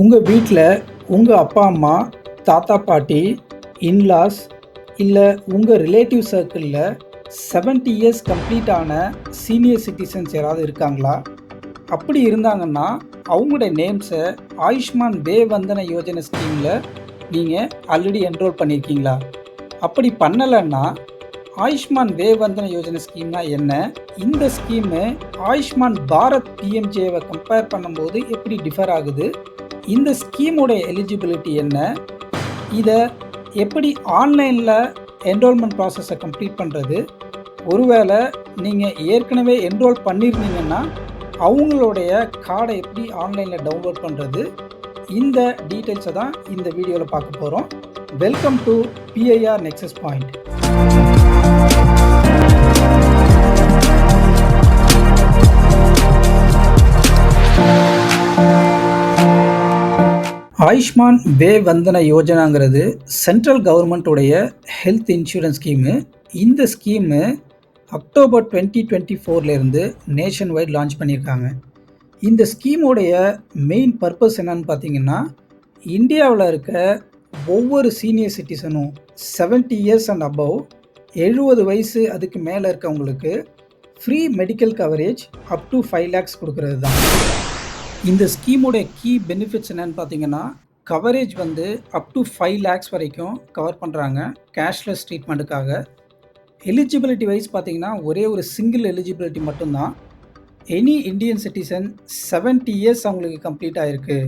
உங்கள் வீட்டில் உங்கள் அப்பா அம்மா தாத்தா பாட்டி இன்லாஸ் இல்லை உங்கள் ரிலேட்டிவ் சர்க்கிளில் 70 இயர்ஸ் கம்ப்ளீட் ஆன சீனியர் சிட்டிசன்ஸ் யாராவது இருக்காங்களா? அப்படி இருந்தாங்கன்னா அவங்களுடைய நேம்ஸை ஆயுஷ்மான் வே வந்தன யோஜனை ஸ்கீமில் நீங்கள் ஆல்ரெடி என்ரோல் பண்ணியிருக்கீங்களா அப்படி பண்ணலைன்னா ஆயுஷ்மான் வே வந்தன யோஜனை ஸ்கீம்னா என்ன? இந்த ஸ்கீமு ஆயுஷ்மான் பாரத் பிஎம்ஜேவை கம்பேர் பண்ணும்போது எப்படி டிஃபர் ஆகுது? இந்த ஸ்கீமுடைய எலிஜிபிலிட்டி என்ன? இதை எப்படி ஆன்லைனில் என்ரோல்மெண்ட் ப்ராசஸை கம்ப்ளீட் பண்ணுறது ஒருவேளை நீங்கள் ஏற்கனவே என்ரோல் பண்ணியிருந்தீங்கன்னா அவங்களுடைய கார்டை எப்படி ஆன்லைனில் டவுன்லோட் பண்ணுறது இந்த டீட்டெயில்ஸை தான் இந்த வீடியோவில் பார்க்க போகிறோம் welcome to P I R nexus point Ayushman Vay Vandana யோஜனாங்கிறது central கவர்மெண்ட்டுடைய ஹெல்த் இன்சூரன்ஸ் ஸ்கீமு. இந்த ஸ்கீமு அக்டோபர் டுவெண்ட்டி டுவெண்ட்டி ஃபோர்லேருந்து நேஷன் வைட் லான்ச் பண்ணியிருக்காங்க. இந்த ஸ்கீமோடைய மெயின் பர்பஸ் என்னன்னு பார்த்தீங்கன்னா இந்தியாவில் இருக்க ஒவ்வொரு சீனியர் சிட்டிசனும் 70 இயர்ஸ் அண்ட் அபவ் எழுபது வயசு அதுக்கு மேலே இருக்கவங்களுக்கு free medical coverage up to five lakhs கொடுக்கறது தான் இந்த ஸ்கீமோட கீ பெனிஃபிட்ஸ் என்னன்னு பார்த்தீங்கன்னா கவரேஜ் வந்து அப் டு ஃபைவ் லேக்ஸ் வரைக்கும் கவர் பண்ணுறாங்க கேஷ்லெஸ் ட்ரீட்மெண்ட்டுக்காக எலிஜிபிலிட்டி வைஸ் பார்த்தீங்கன்னா ஒரே ஒரு சிங்கிள் எலிஜிபிலிட்டி மட்டும்தான். எனி இந்தியன் சிட்டிசன் 70 இயர்ஸ் அவங்களுக்கு கம்ப்ளீட் ஆகிருக்கு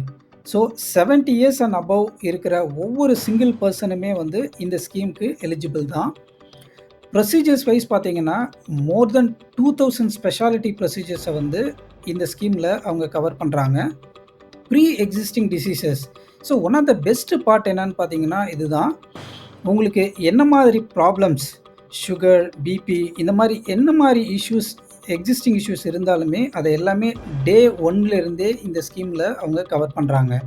ஸோ 70 இயர்ஸ் அண்ட் அபவ் இருக்கிற ஒவ்வொரு சிங்கிள் பர்சனுமே வந்து இந்த ஸ்கீமுக்கு எலிஜிபிள் தான். ப்ரொசீஜர்ஸ் வைஸ் பார்த்தீங்கன்னா more than two thousand speciality ப்ரொசீஜர்ஸை வந்து இந்த ஸ்கீமில் அவங்க கவர் பண்ணுறாங்க pre existing diseases so one of the best part என்னன்னு பார்த்தீங்கன்னா இதுதான். உங்களுக்கு என்ன மாதிரி ப்ராப்ளம்ஸ் சுகர் பிபி இந்த மாதிரி என்ன மாதிரி இஷ்யூஸ் எக்ஸிஸ்டிங் இஷ்யூஸ் இருந்தாலுமே அதை எல்லாமே டே ஒன்லேருந்தே இந்த ஸ்கீமில் அவங்க கவர் பண்ணுறாங்க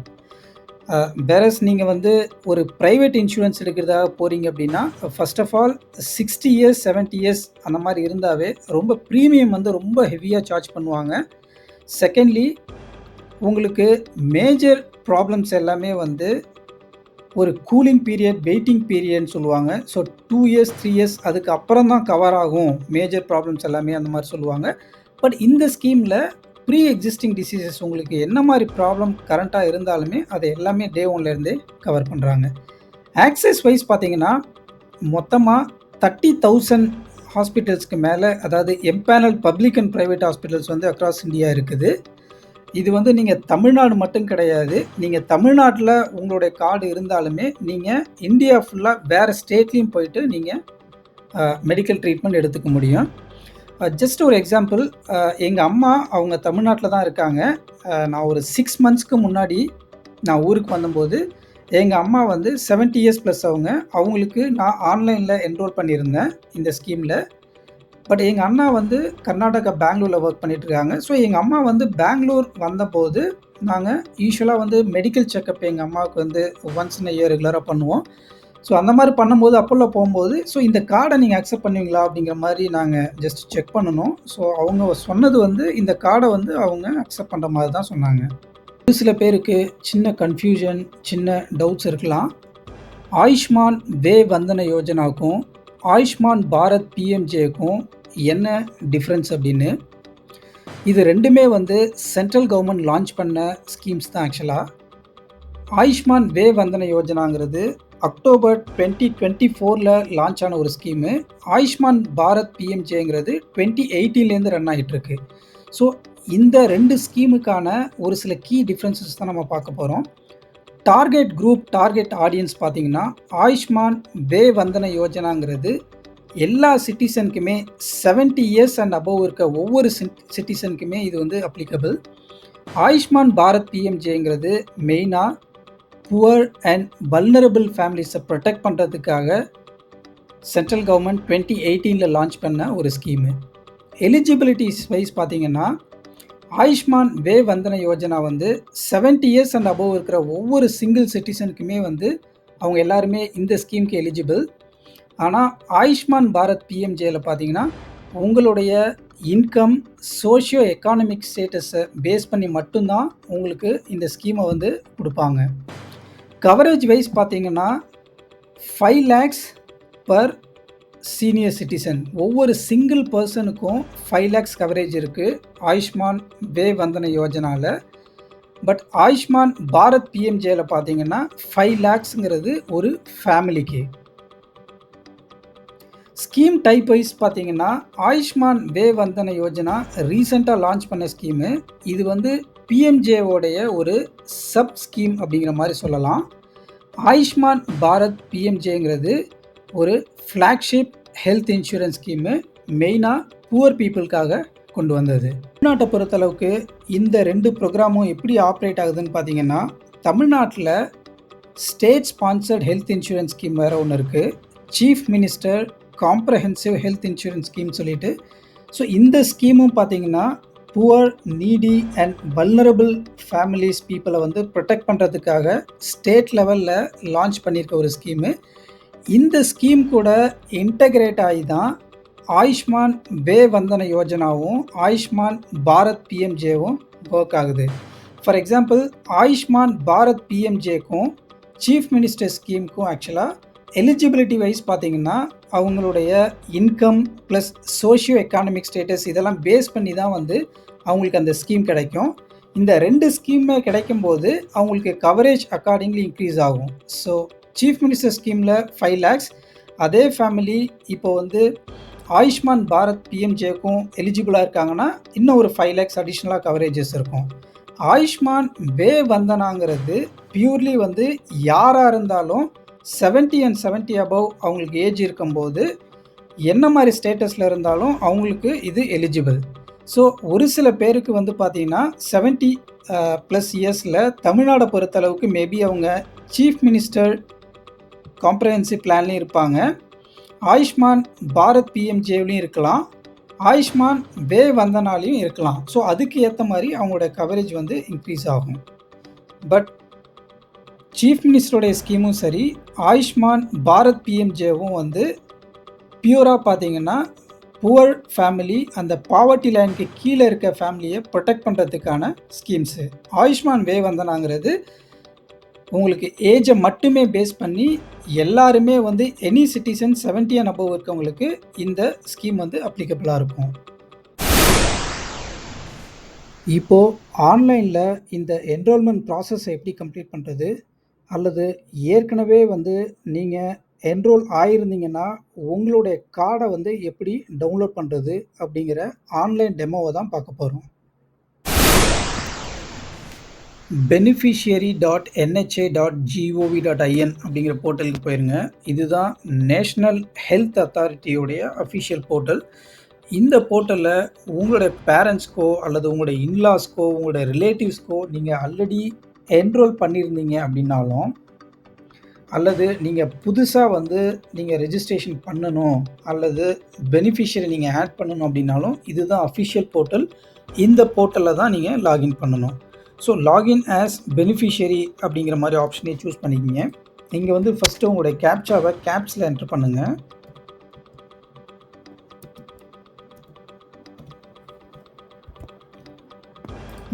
பேரஸ் நீங்கள் வந்து ஒரு ப்ரைவேட் இன்சூரன்ஸ் எடுக்கிறதாக போகிறீங்க அப்படின்னா first of all sixty years 70 years அந்த மாதிரி இருந்தாவே ரொம்ப ப்ரீமியம் வந்து ரொம்ப ஹெவியாக சார்ஜ் பண்ணுவாங்க. செகண்ட்லி உங்களுக்கு மேஜர் ப்ராப்ளம்ஸ் எல்லாமே வந்து ஒரு கூலிங் பீரியட் வெயிட்டிங் பீரியட்னு சொல்லுவாங்க. So two years three years அதுக்கு அப்புறம் தான் கவர் ஆகும். மேஜர் ப்ராப்ளம்ஸ் எல்லாமே அந்த மாதிரி சொல்லுவாங்க. பட் இந்த ஸ்கீமில் ப்ரீ எக்ஸிஸ்டிங் டிசீசஸ் உங்களுக்கு என்ன மாதிரி ப்ராப்ளம் கரண்ட்டாக இருந்தாலுமே அதை எல்லாமே டே ஒன்லேருந்தே கவர் பண்ணுறாங்க ஆக்சஸ் வைஸ் பார்த்தீங்கன்னா மொத்தமாக தேர்ட்டி தௌசண்ட் ஹாஸ்பிட்டல்ஸ்க்கு மேலே அதாவது empanel public and private hospitals வந்து அக்ராஸ் இந்தியா இருக்குது. இது வந்து நீங்கள் தமிழ்நாடு மட்டும் கிடையாது. நீங்கள் தமிழ்நாட்டில் உங்களுடைய கார்டு இருந்தாலுமே நீங்கள் இந்தியா ஃபுல்லாக வேறு ஸ்டேட்லேயும் போயிட்டு நீங்கள் மெடிக்கல் ட்ரீட்மெண்ட் எடுத்துக்க முடியும். Uh, ஜஸ்ட் ஒரு எக்ஸாம்பிள் uh, எங்கள் அம்மா அவங்க தமிழ்நாட்டில் தான் இருக்காங்க. Uh, நான் ஒரு சிக்ஸ் மந்த்ஸ்க்கு முன்னாடி நான் ஊருக்கு வந்தபோது எங்கள் அம்மா வந்து 70 இயர்ஸ் ப்ளஸ் அவங்க. அவங்களுக்கு நான் ஆன்லைனில் என்ரோல் பண்ணியிருந்தேன் இந்த ஸ்கீமில் பட் எங்கள் அண்ணா வந்து கர்நாடகா பெங்களூரில் ஒர்க் பண்ணிட்டு இருக்காங்க ஸோ எங்கள் அம்மா வந்து பெங்களூர் வந்தபோது நாங்கள் யூஸ்வலாக வந்து மெடிக்கல் செக்கப் எங்கள் அம்மாவுக்கு வந்து ஒன்ஸ் இன் இயர் ரெகுலராக பண்ணுவோம். ஸோ அந்த மாதிரி பண்ணும்போது அப்போல்லாம் போகும்போது ஸோ இந்த கார்டை நீங்கள் அக்செப்ட் பண்ணுவீங்களா? அப்படிங்கிற மாதிரி நாங்கள் ஜஸ்ட் செக் பண்ணணும். ஸோ அவங்க சொன்னது வந்து இந்த கார்டை வந்து அவங்க அக்செப்ட் பண்ணுற மாதிரி தான் சொன்னாங்க. ஒரு சில பேருக்கு சின்ன கன்ஃபியூஷன் சின்ன டவுட்ஸ் இருக்கலாம். ஆயுஷ்மான் வே வந்தன யோஜனாவுக்கும் ஆயுஷ்மான் பாரத் பிஎம்ஜேக்கும் என்ன டிஃப்ரென்ஸ் அப்படின்னு? இது ரெண்டுமே வந்து சென்ட்ரல் கவர்மெண்ட் லான்ச் பண்ண ஸ்கீம்ஸ் தான் ஆக்சுவலாக ஆயுஷ்மான் வே வந்தன யோஜனாங்கிறது அக்டோபர் டுவெண்ட்டி டுவெண்ட்டி ஃபோரில் லான்ச் ஆன ஒரு ஸ்கீமு ஆயுஷ்மான் பாரத் பிஎம்ஜேங்கிறது டுவெண்ட்டி எயிட்டீன்லேருந்து ரன் ஆகிட்டு இருக்கு ஸோ இந்த ரெண்டு ஸ்கீமுக்கான ஒரு சில கீ டிஃப்ரென்சஸ் தான் நம்ம பார்க்க போகிறோம் டார்கெட் குரூப் டார்கெட் ஆடியன்ஸ் பார்த்தீங்கன்னா ஆயுஷ்மான் பே வந்தன யோஜனாங்கிறது எல்லா சிட்டிசனுக்குமே 70 இயர்ஸ் அண்ட் அபவ் இருக்க ஒவ்வொரு சிட்டிசனுக்குமே இது வந்து அப்ளிகபிள் ஆயுஷ்மான் பாரத் பிஎம்ஜேங்கிறது மெயினாக புவர் அண்ட் வல்னரபிள் ஃபேமிலிஸை ப்ரொடெக்ட் பண்ணுறதுக்காக சென்ட்ரல் கவர்மெண்ட் டுவெண்ட்டி எயிட்டீனில் லான்ச் பண்ண ஒரு ஸ்கீமு எலிஜிபிலிட்டிஸ் வைஸ் பார்த்தீங்கன்னா ஆயுஷ்மான் வே வந்தன யோஜனா வந்து 70 இயர்ஸ் அண்ட் அபவ் இருக்கிற ஒவ்வொரு சிங்கிள் சிட்டிசனுக்குமே வந்து அவங்க எல்லாருமே இந்த ஸ்கீமுக்கு எலிஜிபிள் ஆனால் ஆயுஷ்மான் பாரத் பிஎம்ஜேயில் பார்த்தீங்கன்னா உங்களுடைய இன்கம், சோஷியோ எக்கானமிக் ஸ்டேட்டஸை பேஸ் பண்ணி மட்டும்தான் உங்களுக்கு இந்த ஸ்கீமை வந்து கொடுப்பாங்க. கவரேஜ் வைஸ் பார்த்தீங்கன்னா, five lakhs per senior citizen. ஒவ்வொரு சிங்கிள் பர்சனுக்கும் ஃபைவ் லேக்ஸ் கவரேஜ் இருக்குது ஆயுஷ்மான் வே வந்தன யோஜனாவில் பட் ஆயுஷ்மான் பாரத் பிஎம்ஜேயில் பார்த்தீங்கன்னா, ஃபைவ் லேக்ஸுங்கிறது ஒரு ஃபேமிலிக்கு. ஸ்கீம் டைப் வைஸ் பார்த்தீங்கன்னா, ஆயுஷ்மான் வே வந்தன யோஜனா ரீசெண்டாக லான்ச் பண்ண ஸ்கீமு. இது வந்து பிஎம்ஜேவோடைய ஒரு சப் ஸ்கீம் அப்படிங்கிற மாதிரி சொல்லலாம். ஆயுஷ்மான் பாரத் பிஎம்ஜேங்கிறது ஒரு ஃப்ளாக்ஷிப் ஹெல்த் இன்சூரன்ஸ் ஸ்கீமு. மெயினாக புவர் பீப்புளுக்காக கொண்டு வந்தது. தமிழ்நாட்டை பொறுத்தளவுக்கு இந்த ரெண்டு ப்ரோக்ராமும் எப்படி ஆப்ரேட் ஆகுதுன்னு பார்த்தீங்கன்னா, தமிழ்நாட்டில் state sponsored health insurance scheme வேறு ஒன்று இருக்குது chief minister comprehensive health insurance scheme சொல்லிட்டு. ஸோ இந்த ஸ்கீமும் பார்த்தீங்கன்னா, poor, needy and vulnerable families பீப்புளை வந்து ப்ரொடெக்ட் பண்ணுறதுக்காக ஸ்டேட் லெவலில் லான்ச் பண்ணியிருக்க ஒரு ஸ்கீமு. இந்த ஸ்கீம் கூட இன்டகிரேட் ஆகி தான் ஆயுஷ்மான் வே வந்தன யோஜனாவும், ஆயுஷ்மான் பாரத் பிஎம்ஜேவும் ஒர்க் ஆகுது. ஃபார் எக்ஸாம்பிள் ஆயுஷ்மான் பாரத் பிஎம்ஜேக்கும், சீஃப் மினிஸ்டர் ஸ்கீமுக்கும் ஆக்சுவலாக எலிஜிபிலிட்டி வைஸ் பார்த்தீங்கன்னா, அவங்களுடைய income plus socio economic status இதெல்லாம் பேஸ் பண்ணி தான் வந்து அவங்களுக்கு அந்த ஸ்கீம் கிடைக்கும். இந்த ரெண்டு ஸ்கீமே கிடைக்கும்போது அவங்களுக்கு கவரேஜ் அக்கார்டிங்லி இன்க்ரீஸ் ஆகும். ஸோ சீஃப் மினிஸ்டர் ஸ்கீமில் ஃபைவ் லேக்ஸ் அதே ஃபேமிலி இப்போ வந்து ஆயுஷ்மான் பாரத் பிஎம்ஜேக்கும் எலிஜிபிளாக இருக்காங்கன்னா, இன்னும் ஒரு ஃபைவ் லேக்ஸ் அடிஷ்னலாக கவரேஜஸ் இருக்கும். ஆயுஷ்மான் வே வந்தனாங்கிறது பியூர்லி வந்து யாராக இருந்தாலும் 70 அண்ட் 70 அபோவ் அவங்களுக்கு ஏஜ் இருக்கும்போது, என்ன மாதிரி ஸ்டேட்டஸில் இருந்தாலும் அவங்களுக்கு இது எலிஜிபிள். ஸோ ஒரு சில பேருக்கு வந்து பார்த்தீங்கன்னா, செவன்ட்டி ப்ளஸ் இயர்ஸில் தமிழ்நாடை பொறுத்தளவுக்கு மேபி அவங்க சீஃப் மினிஸ்டர் காம்ப்ரஹென்சிவ் பிளான்லேயும் இருப்பாங்க. ஆயுஷ்மான் பாரத் பிஎம்ஜேவிலையும் இருக்கலாம். ஆயுஷ்மான் வே வந்தனாலையும் இருக்கலாம். ஸோ அதுக்கு ஏற்ற மாதிரி அவங்களோட கவரேஜ் வந்து இன்க்ரீஸ் ஆகும். பட் சீஃப் மினிஸ்டருடைய ஸ்கீமும் சரி, ஆயுஷ்மான் பாரத் பிஎம்ஜேவும் வந்து பியூராக பார்த்தீங்கன்னா, புவர் ஃபேமிலி அந்த பாவர்ட்டி லைனுக்கு கீழே இருக்க ஃபேமிலியை ப்ரொடெக்ட் பண்ணுறதுக்கான ஸ்கீம்ஸு. ஆயுஷ்மான் வே வந்தனாங்கிறது உங்களுக்கு ஏஜை மட்டுமே பேஸ் பண்ணி எல்லாருமே வந்து எனி சிட்டிசன் 70 அண்ட் அபவ் இருக்கவங்களுக்கு இந்த ஸ்கீம் வந்து அப்ளிகபிளாக இருக்கும். இப்போது ஆன்லைனில் இந்த என்ரோல்மெண்ட் ப்ராசஸை எப்படி கம்ப்ளீட் பண்ணுறது அல்லது ஏற்கனவே வந்து நீங்கள் என்ரோல் ஆயிருந்தீங்கன்னா, உங்களுடைய கார்டை வந்து எப்படி டவுன்லோட் பண்ணுறது அப்படிங்கிற ஆன்லைன் டெமோவை தான் பார்க்க போகிறோம் beneficiary dot NHA dot GOV dot IN அப்படிங்கிற போர்ட்டலுக்கு போயிருங்க. இதுதான் நேஷ்னல் ஹெல்த் அத்தாரிட்டியுடைய அஃபிஷியல் போர்ட்டல். இந்த போர்ட்டலில் உங்களுடைய பேரண்ட்ஸ்க்கோ அல்லது உங்களுடைய இன்லாஸ்க்கோ, உங்களுடைய ரிலேட்டிவ்ஸ்க்கோ நீங்கள் ஆல்ரெடி என்ரோல் பண்ணியிருந்தீங்க அப்படின்னாலும், அல்லது நீங்கள் புதுசாக வந்து நீங்கள் ரெஜிஸ்ட்ரேஷன் பண்ணணும் அல்லது பெனிஃபிஷியரி நீங்கள் ஆட் பண்ணணும் அப்படின்னாலும், இதுதான் அஃபிஷியல் போர்ட்டல். இந்த போர்ட்டலில் தான் நீங்கள் லாகின் பண்ணணும். ஸோ லாகின் ஆஸ் பெனிஃபிஷியரி அப்படிங்கிற மாதிரி ஆப்ஷனே சூஸ் பண்ணிக்கிங்க நீங்கள் வந்து ஃபஸ்ட்டு உங்களுடைய கேப்சாவை கேப்ஸில் என்டர் பண்ணுங்கள்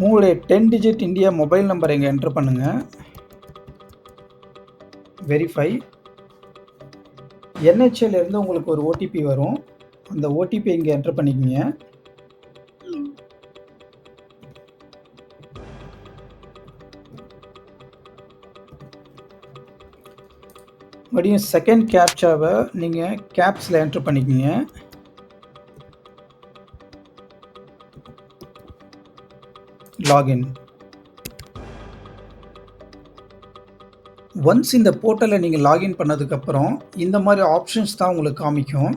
உங்களுடைய 10 டிஜிட் இந்தியா மொபைல் நம்பர் இங்கே என்டர் பண்ணுங்கள் வெரிஃபை. என்ஹெச்எல்லேருந்து உங்களுக்கு ஒரு ஓடிபி வரும். அந்த ஓடிபி இங்கே என்டர் பண்ணிக்கிங்க மறுபடியும் செகண்ட் கேப்சாவை நீங்கள் கேப்ஸில் என்ட்ரு பண்ணிக்கிங்க லாகின். ஒன்ஸ் இந்த போர்ட்டலில் நீங்கள் லாகின் பண்ணதுக்கப்புறம், இந்த மாதிரி ஆப்ஷன்ஸ் தான் உங்களுக்கு காமிக்கும்.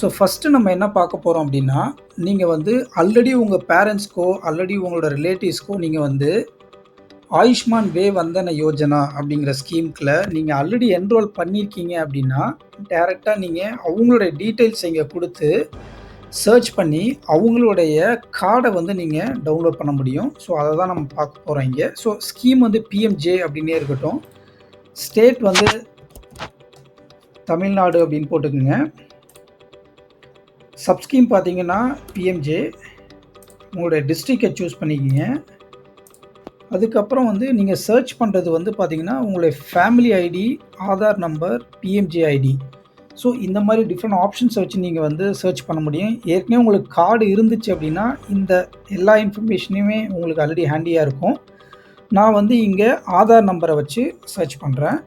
ஸோ ஃபஸ்ட்டு நம்ம என்ன பார்க்க போகிறோம் அப்படின்னா, நீங்கள் வந்து ஆல்ரெடி உங்கள் பேரண்ட்ஸ்க்கோ, ஆல்ரெடி உங்களோட ரிலேட்டிவ்ஸ்க்கோ நீங்கள் வந்து ஆயுஷ்மான் வே வந்தன யோஜனா அப்படிங்கிற ஸ்கீம்க்குல நீங்கள் ஆல்ரெடி என்ரோல் பண்ணியிருக்கீங்க அப்படின்னா, டேரெக்டாக நீங்கள் அவங்களுடைய டீட்டெயில்ஸ் இங்கே கொடுத்து சர்ச் பண்ணி அவங்களுடைய கார்டை வந்து நீங்கள் டவுன்லோட் பண்ண முடியும். ஸோ அதை தான் நம்ம பார்க்க போகிறோம் இங்கே. ஸோ ஸ்கீம் வந்து பிஎம்ஜே அப்படின்னே இருக்கட்டும். ஸ்டேட் வந்து தமிழ்நாடு அப்படின்னு போட்டுக்கோங்க. சப் ஸ்கீம் பார்த்தீங்கன்னா பிஎம்ஜே உங்களுடைய டிஸ்ட்ரிக்டை சூஸ் பண்ணிக்கிங்க. அதுக்கப்புறம் வந்து நீங்கள் சர்ச் பண்ணுறது வந்து பார்த்தீங்கன்னா உங்களுடைய family ID Aadhaar number PMJ ID so இந்த மாதிரி டிஃப்ரெண்ட் ஆப்ஷன்ஸை வச்சு நீங்கள் வந்து சர்ச் பண்ண முடியும். ஏற்கனவே உங்களுக்கு கார்டு இருந்துச்சு அப்படின்னா இந்த எல்லா இன்ஃபர்மேஷனையுமே உங்களுக்கு ஆல்ரெடி ஹேண்டியாக இருக்கும். நான் வந்து இங்கே ஆதார் நம்பரை வச்சு சர்ச் பண்ணுறேன்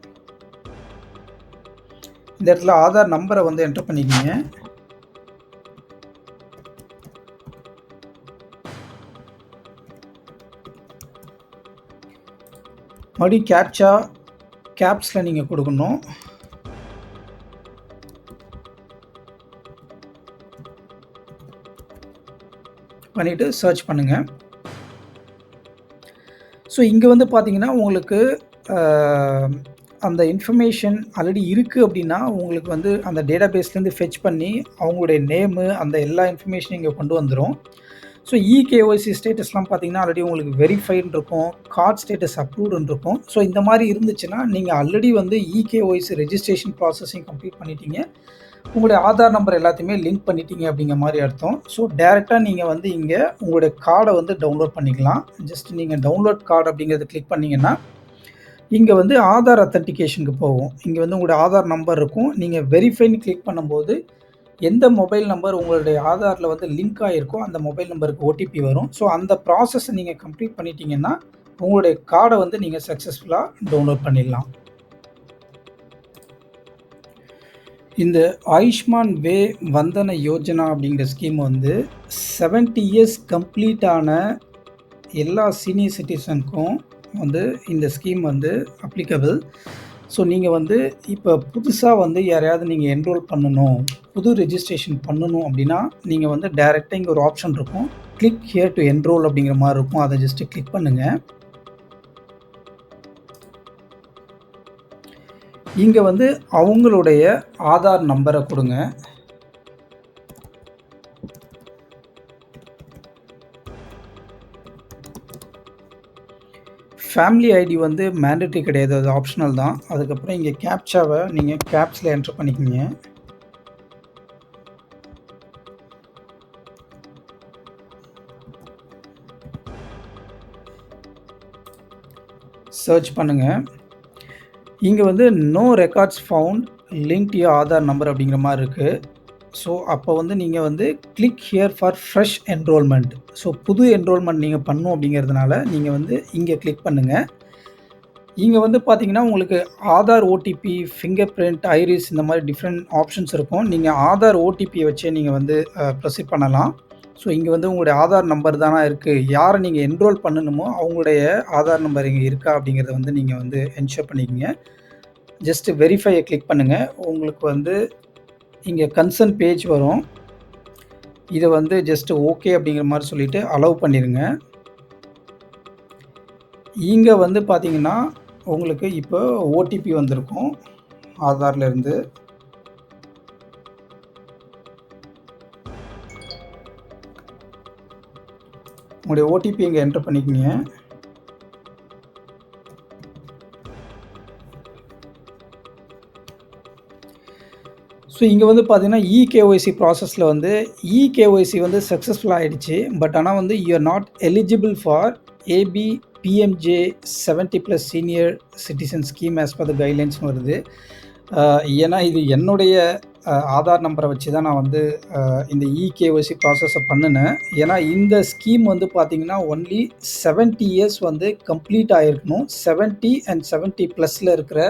இந்த இடத்துல ஆதார் நம்பரை வந்து என்டர் பண்ணிக்கிங்க. மறுபடியும் கேப்சா கேப்ஸில் நீங்கள் கொடுக்கணும். பண்ணிவிட்டு சர்ச் பண்ணுங்கள் ஸோ இங்கே வந்து பார்த்திங்கன்னா உங்களுக்கு அந்த இன்ஃபர்மேஷன் ஆல்ரெடி இருக்குது அப்படின்னா உங்களுக்கு வந்து அந்த டேட்டா பேஸ்லேருந்து ஃபெச் பண்ணி அவங்களுடைய நேமு அந்த எல்லா இன்ஃபர்மேஷனும் இங்கே கொண்டு வந்துடும் ஸோ இகேஒசி ஸ்டேட்டஸ்லாம் பார்த்தீங்கன்னா ஆல்ரெடி உங்களுக்கு வெரிஃபைன்னு இருக்கும். கார்ட் ஸ்டேட்டஸ் அப்ரூவ்டுன்னு இருக்கும். ஸோ இந்த மாதிரி இருந்துச்சுன்னா நீங்கள் ஆல்ரெடி வந்து இகேஒய்சி ரெஜிஸ்ட்ரேஷன் ப்ராசஸிங் கம்ப்ளீட் பண்ணிட்டீங்க. உங்களுடைய ஆதார் நம்பர் எல்லாத்தையுமே லிங்க் பண்ணிட்டீங்க அப்படிங்கிற மாதிரி அர்த்தம். ஸோ டேரெக்டாக நீங்கள் வந்து இங்கே உங்களுடைய கார்டை வந்து டவுன்லோட் பண்ணிக்கலாம். ஜஸ்ட் நீங்கள் டவுன்லோட் கார்டு அப்படிங்கிறத கிளிக் பண்ணிங்கன்னா இங்கே வந்து ஆதார் அத்தன்டிகேஷனுக்கு போகும். இங்கே வந்து உங்களுடைய ஆதார் நம்பர் இருக்கும். நீங்கள் வெரிஃபைன்னு கிளிக் பண்ணும்போது எந்த மொபைல் நம்பர் உங்களுடைய ஆதாரில் வந்து லிங்க் ஆகிருக்கோ அந்த மொபைல் நம்பருக்கு ஓடிபி வரும். ஸோ அந்த ப்ராசஸை நீங்கள் கம்ப்ளீட் பண்ணிட்டீங்கன்னா உங்களுடைய கார்டை வந்து நீங்கள் சக்ஸஸ்ஃபுல்லாக டவுன்லோட் பண்ணிடலாம். இந்த ஆயுஷ்மான் வே வந்தன யோஜனா அப்படிங்கிற ஸ்கீம் வந்து செவன்ட்டி இயர்ஸ் கம்ப்ளீட்டான எல்லா சீனியர் சிட்டிசனுக்கும் வந்து இந்த ஸ்கீம் வந்து அப்ளிகபிள் ஸோ நீங்கள் வந்து இப்போ புதுசாக வந்து யாரையாவது நீங்கள் என்ரோல் பண்ணணும் புது ரெஜிஸ்ட்ரேஷன் பண்ணணும் அப்படின்னா நீங்கள் வந்து டைரெக்டாக இங்கே ஒரு ஆப்ஷன் இருக்கும். கிளிக் ஹியர் டு என்ரோல் அப்படிங்கிற மாதிரி இருக்கும். அதை ஜஸ்ட்டு கிளிக் பண்ணுங்கள் இங்கே வந்து அவங்களுடைய ஆதார் நம்பரை கொடுங்க. ஃபேமிலி ஐடி வந்து மேண்டட்ரி கிடையாது. அது ஆப்ஷனல் தான். அதுக்கப்புறம் இங்கே கேப்சாவை நீங்கள் கேப்ஸில் என்ட்ரு பண்ணிக்கிங்க. சர்ச் பண்ணுங்கள் இங்கே வந்து no records found link to Aadhaar number அப்படிங்கிற மாதிரி இருக்குது ஸோ அப்போ வந்து நீங்கள் வந்து click here for fresh enrolment so புது என்ரோல்மெண்ட் நீங்கள் பண்ணும் அப்படிங்கிறதுனால நீங்கள் வந்து இங்கே கிளிக் பண்ணுங்கள் இங்கே வந்து பார்த்தீங்கன்னா உங்களுக்கு Aadhaar OTP fingerprint iris இந்த மாதிரி டிஃப்ரெண்ட் ஆப்ஷன்ஸ் இருக்கும். நீங்கள் ஆதார் ஓடிபியை வச்சே நீங்கள் வந்து ப்ரொசீட் பண்ணலாம். ஸோ இங்கே வந்து உங்களுடைய ஆதார் நம்பர் தானே இருக்குது யாரை நீங்கள் என்ரோல் பண்ணணுமோ அவங்களுடைய ஆதார் நம்பர் இங்கே இருக்கா அப்படிங்கிறத வந்து நீங்கள் வந்து என்ஷோர் பண்ணிக்கிங்க. ஜஸ்ட்டு வெரிஃபையை கிளிக் பண்ணுங்கள் உங்களுக்கு வந்து இங்கே கன்சர்ன் பேஜ் வரும். இதை வந்து ஜஸ்ட்டு ஓகே அப்படிங்கிற மாதிரி சொல்லிவிட்டு அலோவ் பண்ணிடுங்க இங்கே வந்து பார்த்தீங்கன்னா உங்களுக்கு இப்போ ஓடிபி வந்திருக்கும். ஆதார்லேருந்து உங்களுடைய ஓடிபி இங்கே என்டர் பண்ணிக்கிங்க ஸோ இங்கே வந்து பார்த்தீங்கன்னா இகேஒய்சி ப்ராசஸில் வந்து இகேஒய்சி வந்து சக்ஸஸ்ஃபுல் ஆகிடுச்சு பட் ஆனால் வந்து you're not eligible for AB PMJ seventy plus senior citizen scheme as per the guidelines வருது. ஏன்னா இது என்னுடைய ஆதார் நம்பரை வச்சு தான் நான் வந்து இந்த இகேஒசி ப்ராசஸை பண்ணினேன். ஏன்னா இந்த ஸ்கீம் வந்து பார்த்திங்கன்னா ஒன்லி செவன்ட்டி இயர்ஸ் வந்து கம்ப்ளீட் ஆகிருக்கணும் செவன்ட்டி அண்ட் செவன்ட்டி ப்ளஸில் இருக்கிற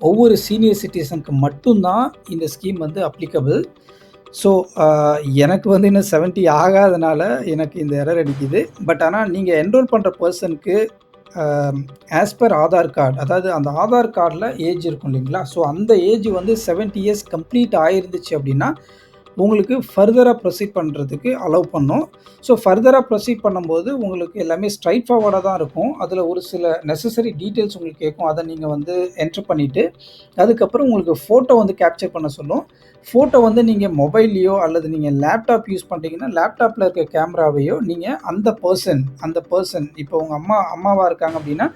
ஒவ்வொரு சீனியர் சிட்டிசனுக்கு மட்டும்தான் இந்த ஸ்கீம் வந்து அப்ளிகபிள் ஸோ எனக்கு வந்து இன்னும் செவன்ட்டி ஆகாதனால எனக்கு இந்த எரர் அடிக்குது. பட் ஆனால் நீங்கள் என்ரோல் பண்ணுற பர்சனுக்கு ஆஸ் பர் ஆதார் கார்டு அதாவது அந்த ஆதார் கார்டில் ஏஜ் இருக்கும் இல்லைங்களா? ஸோ அந்த ஏஜ் வந்து செவன்ட்டி இயர்ஸ் கம்ப்ளீட் ஆயிருந்துச்சு அப்படின்னா உங்களுக்கு ஃபர்தராக ப்ரொசீட் பண்ணுறதுக்கு அலோவ் பண்ணோம். ஸோ ஃபர்தராக ப்ரொசீட் பண்ணும்போது உங்களுக்கு எல்லாமே ஸ்ட்ரைட் ஃபார்வர்டாக தான் இருக்கும். அதில் ஒரு சில நெசசரி டீட்டெயில்ஸ் உங்களுக்கு கேட்கும். அதை நீங்கள் வந்து என்ட்ரு பண்ணிவிட்டு அதுக்கப்புறம் உங்களுக்கு ஃபோட்டோ வந்து கேப்சர் பண்ண சொல்லும். ஃபோட்டோ வந்து நீங்கள் மொபைல்லையோ அல்லது நீங்கள் லேப்டாப் யூஸ் பண்ணுறீங்கன்னா லேப்டாப்பில் இருக்க கேமராவையோ நீங்கள் அந்த பர்சன் அந்த பர்சன் இப்போ உங்கள் அம்மா அம்மாவாக இருக்காங்க அப்படின்னா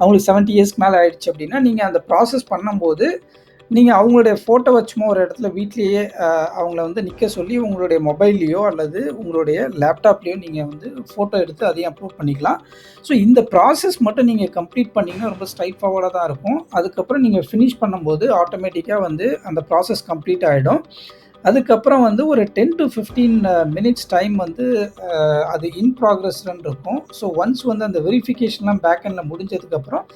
அவங்களுக்கு செவன்ட்டி இயர்ஸ்க்கு மேலே ஆயிடுச்சு அப்படின்னா நீங்கள் அந்த ப்ராசஸ் பண்ணும்போது நீங்கள் அவங்களுடைய ஃபோட்டோ சும்மா ஒரு இடத்துல வீட்லேயே அவங்கள வந்து நிற்க சொல்லி உங்களுடைய மொபைல்லையோ அல்லது உங்களுடைய லேப்டாப்லேயோ நீங்கள் வந்து ஃபோட்டோ எடுத்து அதையும் அப்லோட் பண்ணிக்கலாம். ஸோ இந்த ப்ராசஸ் மட்டும் நீங்கள் கம்ப்ளீட் பண்ணிங்கன்னா ரொம்ப ஸ்ட்ரெய்ட் ஃபார்வர்டாக தான் இருக்கும். அதுக்கப்புறம் நீங்கள் ஃபினிஷ் பண்ணும்போது ஆட்டோமேட்டிக்காக வந்து அந்த ப்ராசஸ் கம்ப்ளீட் ஆகிடும் அதுக்கப்புறம் வந்து ஒரு ten to fifteen minutes time வந்து uh, அது இன் ப்ராக்ரஸ்லன்னு இருக்கும். ஸோ ஒன்ஸ் வந்து அந்த வெரிஃபிகேஷன்லாம் பேக் முடிஞ்சதுக்கப்புறம்,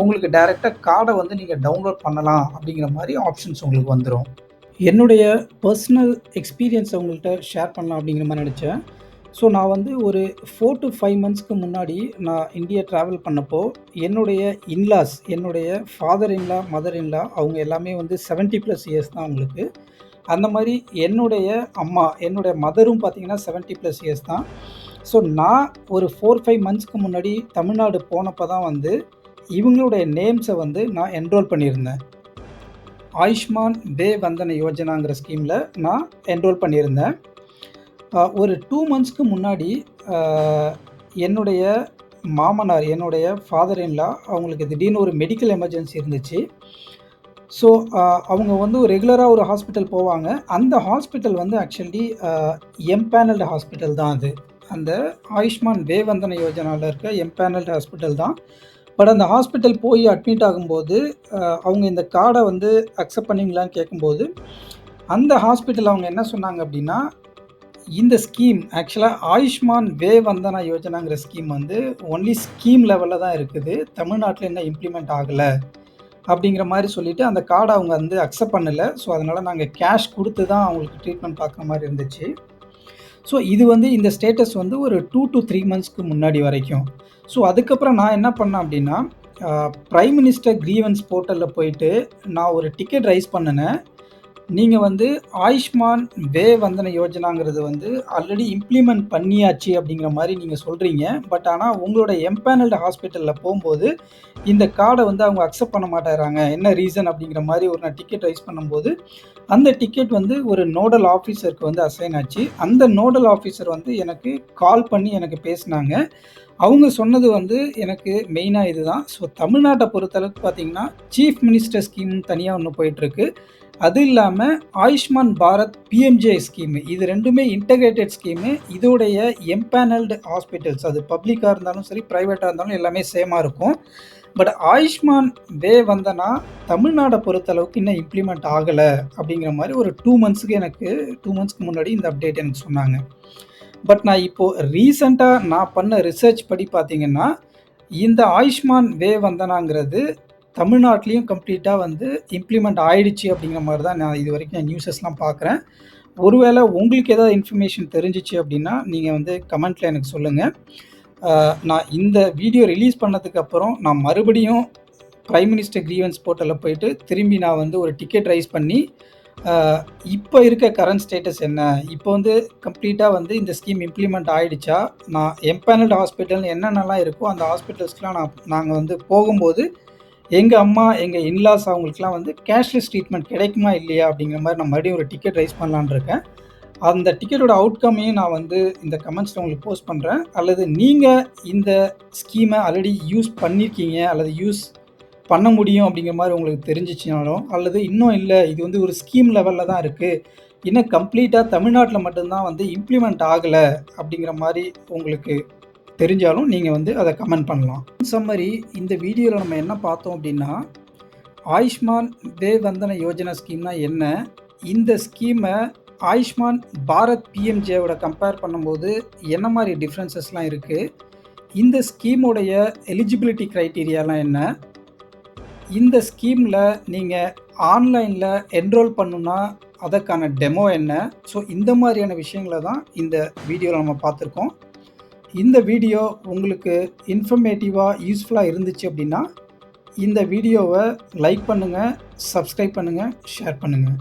உங்களுக்கு டைரெக்டாக கார்டை வந்து நீங்கள் டவுன்லோட் பண்ணலாம் அப்படிங்கிற மாதிரி ஆப்ஷன்ஸ் உங்களுக்கு வந்துடும் என்னுடைய பர்சனல் எக்ஸ்பீரியன்ஸை உங்கள்கிட்ட ஷேர் பண்ணலாம் அப்படிங்கிற மாதிரி நினச்சேன் ஸோ நான் வந்து ஒரு ஃபோர் டூ ஃபைவ் மந்த்ஸ்க்கு முன்னாடி நான் இந்தியா ட்ராவல் பண்ணப்போ, என்னுடைய இன்லாஸ் என்னுடைய ஃபாதர் இன்லா மதர் இன்லா அவங்க எல்லாமே வந்து செவன்ட்டி ப்ளஸ் இயர்ஸ் தான் அவங்களுக்கு. அந்த மாதிரி என்னுடைய அம்மா, என்னுடைய மதரும் பார்த்தீங்கன்னா செவன்ட்டி ப்ளஸ் இயர்ஸ் தான். ஸோ நான் ஒரு 4, 5 மந்த்ஸ்க்கு முன்னாடி தமிழ்நாடு போனப்போ தான் வந்து, இவங்களுடைய நேம்ஸை வந்து நான் என்ரோல் பண்ணியிருந்தேன். ஆயுஷ்மான் தே வந்தன யோஜனாங்கிற ஸ்கீமில் நான் என்ரோல் பண்ணியிருந்தேன். ஒரு டூ மந்த்ஸ்க்கு முன்னாடி என்னுடைய மாமனார், என்னுடைய ஃபாதர் இன்லா அவங்களுக்கு திடீர்னு ஒரு மெடிக்கல் எமர்ஜென்சி இருந்துச்சு. ஸோ uh, அவங்க வந்து ரெகுலராக ஒரு ஹாஸ்பிட்டல் போவாங்க. அந்த ஹாஸ்பிட்டல் வந்து ஆக்சுவலி எம்பேனல்டு ஹாஸ்பிட்டல் தான் அது. அந்த ஆயுஷ்மான் வே யோஜனாவில் இருக்க எம்பேனல்டு ஹாஸ்பிட்டல் தான். பட் அந்த ஹாஸ்பிட்டல் போய் அட்மிட் ஆகும்போது, uh, அவங்க இந்த கார்டை வந்து அக்செப்ட் பண்ணிங்களான்னு கேட்கும்போது, அந்த ஹாஸ்பிட்டல் அவங்க என்ன சொன்னாங்க அப்படின்னா, இந்த ஸ்கீம் ஆக்சுவலாக ஆயுஷ்மான் வே வந்தனா யோஜனாங்கிற ஸ்கீம் வந்து ஒன்லி ஸ்கீம் லெவலில் தான் இருக்குது. தமிழ்நாட்டில் இன்னும் இம்ப்ளிமெண்ட் ஆகலை அப்படிங்கிற மாதிரி சொல்லிட்டு அந்த கார்டை அவங்க வந்து அக்செப்ட் பண்ணல. ஸோ அதனால நாங்கள் கேஷ் கொடுத்து தான் அவங்களுக்கு ட்ரீட்மெண்ட் பார்க்குற மாதிரி இருந்துச்சு. ஸோ இது வந்து இந்த ஸ்டேட்டஸ் வந்து ஒரு டூ டு த்ரீ மந்த்ஸ்க்கு முன்னாடி வரைக்கும். ஸோ அதுக்கப்புறம் நான் என்ன பண்ணேன் அப்படின்னா, ப்ரைம் மினிஸ்டர் கிரீவன்ஸ் போர்ட்டலில் போயிட்டு நான் ஒரு டிக்கெட் ரைஸ் பண்ணினேன் நீங்கள் வந்து ஆயுஷ்மான் வே வந்தன யோஜனாங்கிறது வந்து ஆல்ரெடி இம்ப்ளிமெண்ட் பண்ணியாச்சு அப்படிங்கிற மாதிரி நீங்கள் சொல்கிறீங்க பட் ஆனால் உங்களோட எம்பேனல்டு ஹாஸ்பிட்டலில் போகும்போது இந்த கார்டை வந்து அவங்க அக்செப்ட் பண்ண மாட்டேறாங்க என்ன ரீசன் அப்படிங்கிற மாதிரி ஒரு நான் டிக்கெட் ரைஸ் பண்ணும்போது, அந்த டிக்கெட் வந்து ஒரு நோடல் ஆஃபீஸருக்கு வந்து அசைன் ஆச்சு. அந்த நோடல் ஆஃபீஸர் வந்து எனக்கு கால் பண்ணி எனக்கு பேசினாங்க அவங்க சொன்னது வந்து எனக்கு மெயினாக இதுதான். ஸோ தமிழ்நாட்டை பொறுத்தளவுக்கு பார்த்தீங்கன்னா, சீஃப் மினிஸ்டர் ஸ்கீம்னு தனியாக ஒன்று போயிட்டுருக்கு. அது இல்லாமல் ஆயுஷ்மான் பாரத் பிஎம்ஜே ஸ்கீமு இது ரெண்டுமே இன்டகிரேட்டட் ஸ்கீமு. இதோடைய எம்பேனல்டு ஹாஸ்பிட்டல்ஸ் அது பப்ளிக்காக இருந்தாலும் சரி, ப்ரைவேட்டாக இருந்தாலும் எல்லாமே சேமா இருக்கும். பட் ஆயுஷ்மான் வே வந்தனா தமிழ்நாடை பொறுத்தளவுக்கு இன்னும் இம்ப்ளிமெண்ட் ஆகலை அப்படிங்கிற மாதிரி ஒரு டூ மந்த்ஸுக்கு எனக்கு டூ மந்த்ஸ்க்கு முன்னாடி இந்த அப்டேட் எனக்கு சொன்னாங்க. பட் நான் இப்போது ரீசென்ட்டா நான் பண்ண ரிசர்ச் படி பார்த்திங்கன்னா இந்த ஆயுஷ்மான் வே வந்தனாங்கிறது தமிழ்நாட்டிலையும் கம்ப்ளீட்டாக வந்து இம்ப்ளிமெண்ட் ஆயிடுச்சு அப்படிங்கிற மாதிரி தான் நான் இது வரைக்கும் நியூஸஸ்லாம் பார்க்குறேன். ஒருவேளை உங்களுக்கு ஏதாவது இன்ஃபர்மேஷன் தெரிஞ்சுச்சு அப்படின்னா, நீங்கள் வந்து கமெண்ட்டில் எனக்கு சொல்லுங்கள் நான் இந்த வீடியோ ரிலீஸ் பண்ணதுக்கு அப்புறம் நான் மறுபடியும் ப்ரைம் மினிஸ்டர் கிரீவன்ஸ் போர்ட்டலில் போயிட்டு திரும்பி நான் வந்து ஒரு டிக்கெட் ரைஸ் பண்ணி, இப்போ இருக்க கரண்ட் ஸ்டேட்டஸ் என்ன? இப்போ வந்து கம்ப்ளீட்டாக வந்து இந்த ஸ்கீம் இம்ப்ளிமெண்ட் ஆகிடுச்சா நான் எம்பேனல்டு ஹாஸ்பிட்டல் என்னென்னலாம் இருக்கோ அந்த ஹாஸ்பிட்டல்ஸ்க்கெலாம் நான் நாங்கள் வந்து போகும்போது, எங்கள் அம்மா, எங்கள் இன்லாஸ் அவங்களுக்குலாம் வந்து கேஷ்லெஸ் ட்ரீட்மெண்ட் கிடைக்குமா? இல்லையா? அப்படிங்கிற மாதிரி நான் மறுபடியும் ஒரு டிக்கெட் ரைஸ் பண்ணலான்னு இருக்கேன். அந்த டிக்கெட்டோட அவுட்கம்மையும் நான் வந்து இந்த கமெண்ட்ஸில் உங்களுக்கு போஸ்ட் பண்ணுறேன் அல்லது நீங்கள் இந்த ஸ்கீமை ஆல்ரெடி யூஸ் பண்ணியிருக்கீங்க அல்லது யூஸ் பண்ண முடியும் அப்படிங்கிற மாதிரி உங்களுக்கு தெரிஞ்சிச்சினாலும் அல்லது இன்னும் இல்லை இது வந்து ஒரு ஸ்கீம் லெவலில் தான் இருக்குது இன்னும் கம்ப்ளீட்டாக தமிழ்நாட்டில் மட்டும்தான் வந்து இம்ப்ளிமெண்ட் ஆகலை அப்படிங்கிற மாதிரி உங்களுக்கு தெரிஞ்சாலும் நீங்கள் வந்து அதை கமெண்ட் பண்ணலாம். சம்மரி இந்த வீடியோவில் நம்ம என்ன பார்த்தோம் அப்படின்னா, ஆயுஷ்மான் தேவந்தன யோஜனா ஸ்கீம்னா என்ன? இந்த ஸ்கீமை ஆயுஷ்மான் பாரத் பிஎம்ஜேவோட கம்பேர் பண்ணும்போது என்ன மாதிரி டிஃப்ரென்சஸ்லாம் இருக்குது இந்த ஸ்கீமுடைய எலிஜிபிலிட்டி க்ரைட்டீரியாலாம் என்ன? இந்த ஸ்கீமில் நீங்கள் ஆன்லைனில் என்ரோல் பண்ணுன்னா அதற்கான டெமோ என்ன? ஸோ இந்த மாதிரியான விஷயங்கள தான் இந்த வீடியோவில் நம்ம பார்த்துருக்கோம். இந்த வீடியோ உங்களுக்கு இன்ஃபர்மேட்டிவாக யூஸ்ஃபுல்லாக இருந்துச்சு அப்படின்னா, இந்த வீடியோவை லைக் பண்ணுங்கள் சப்ஸ்கிரைப் பண்ணுங்கள் ஷேர் பண்ணுங்கள்